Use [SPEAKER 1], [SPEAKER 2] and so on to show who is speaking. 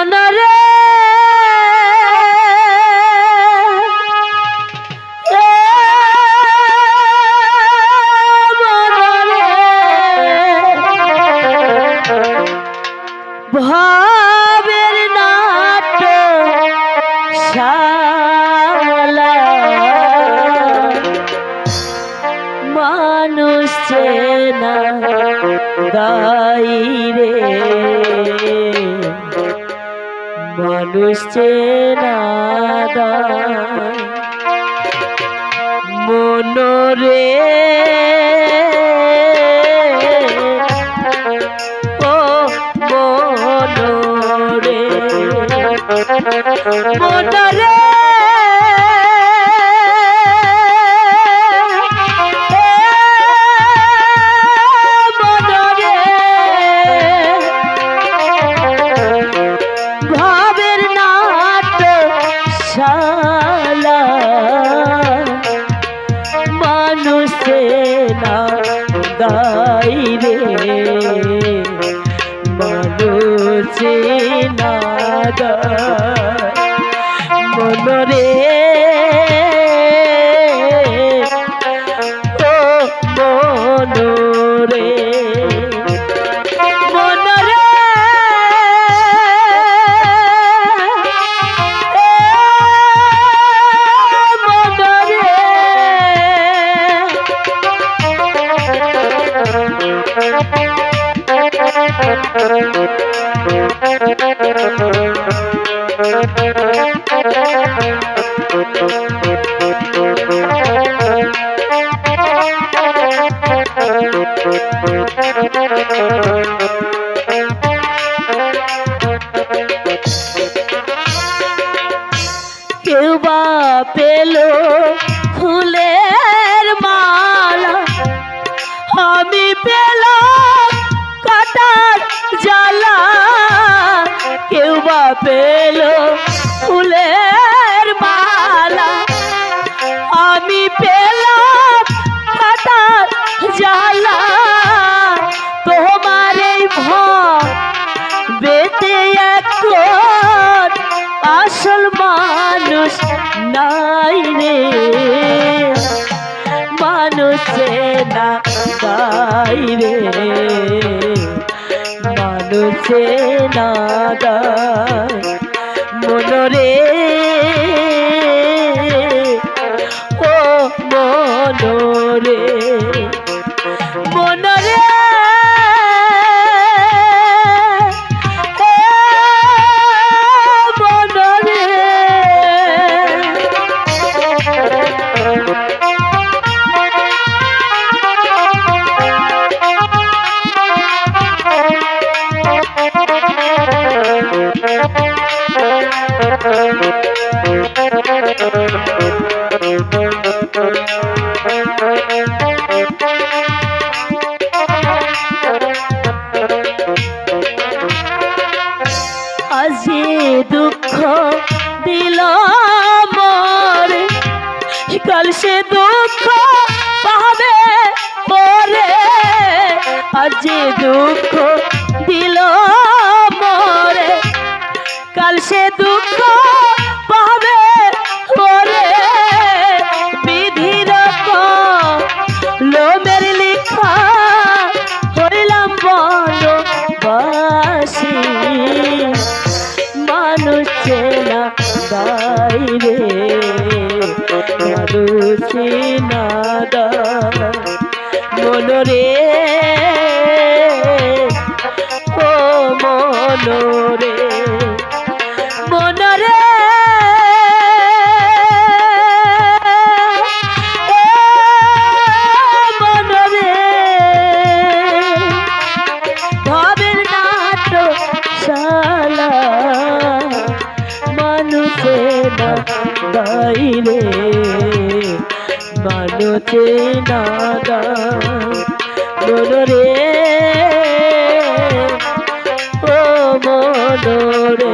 [SPEAKER 1] মনরে ভাবের মানুষ চেনা গাইরে মানুষ চেনা মনরে ও মনরে। মনরে শালা মানুষে না গাইরে মানুষে না মনরে ও মনরে কেউ বা পেল কেউ বা পেল ফুলের মালা। আমি পেলাম কাটার জ্বালা। তোমার এই বেতে এখন আসল মানুষ নাই রে। মানুষে না রে। মানুষে না গায় মনরে আজি দুঃখ দিল মরে কাল সে দুঃখ পাবে পরে। আজি দুঃখ দিল মরে কাল সে দুঃখ হইলাম বাসি। মানুষ চেনা বাইরে মানুষ চেনা ও দাইরে মানতে না মন রে ও মন